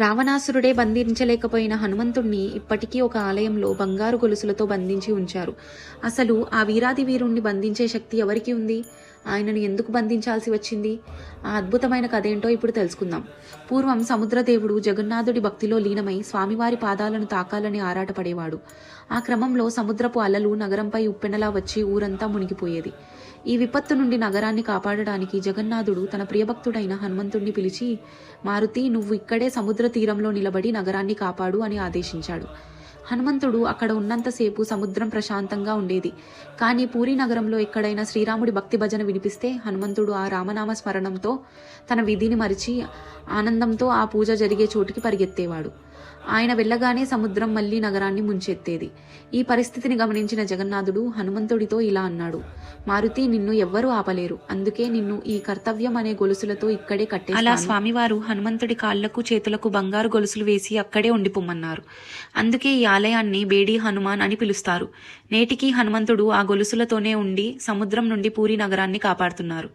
రావణాసురుడే బంధించలేకపోయిన హనుమంతుణ్ణి ఇప్పటికీ ఒక ఆలయంలో బంగారు గొలుసులతో బంధించి ఉంచారు. అసలు ఆ వీరాది వీరుణ్ణి బంధించే శక్తి ఎవరికి ఉంది? ఆయనను ఎందుకు బంధించాల్సి వచ్చింది? ఆ అద్భుతమైన కథ ఏంటో ఇప్పుడు తెలుసుకుందాం. పూర్వం సముద్రదేవుడు జగన్నాథుడి భక్తిలో లీనమై స్వామివారి పాదాలను తాకాలని ఆరాటపడేవాడు. ఆ క్రమంలో సముద్రపు అలలు నగరంపై ఉప్పెనలా వచ్చి ఊరంతా మునిగిపోయేది. ఈ విపత్తు నుండి నగరాన్ని కాపాడడానికి జగన్నాథుడు తన ప్రియభక్తుడైన హనుమంతుణ్ణి పిలిచి మారుతి నువ్వు ఇక్కడే సముద్ర తీరంలో నిలబడి నగరాన్ని కాపాడు అని ఆదేశించాడు. హనుమంతుడు అక్కడ ఉన్నంతసేపు సముద్రం ప్రశాంతంగా ఉండేది. కానీ పూరి నగరంలో ఎక్కడైనా శ్రీరాముడి భక్తి భజన వినిపిస్తే హనుమంతుడు ఆ రామనామ స్మరణంతో తన విధిని మరిచి ఆనందంతో ఆ పూజ జరిగే చోటుకి పరిగెత్తేవాడు. ఆయన వెళ్ళగానే సముద్రం మళ్ళీ నగరాన్ని ముంచెత్తేది. ఈ పరిస్థితిని గమనించిన జగన్నాథుడు హనుమంతుడితో ఇలా అన్నాడు మారుతి నిన్ను ఎవ్వరూ ఆపలేరు. అందుకే నిన్ను ఈ కర్తవ్యం అనే గొలుసులతో ఇక్కడే కట్టే అలా స్వామివారు హనుమంతుడి కాళ్ళకు చేతులకు బంగారు గొలుసులు వేసి అక్కడే ఉండిపోమ్మన్నారు అందుకే ఈ ఆలయాన్ని బేడి హనుమాన్ అని పిలుస్తారు. నేటికి హనుమంతుడు ఆ గొలుసులతోనే ఉండి సముద్రం నుండి పూరి నగరాన్ని కాపాడుతున్నారు.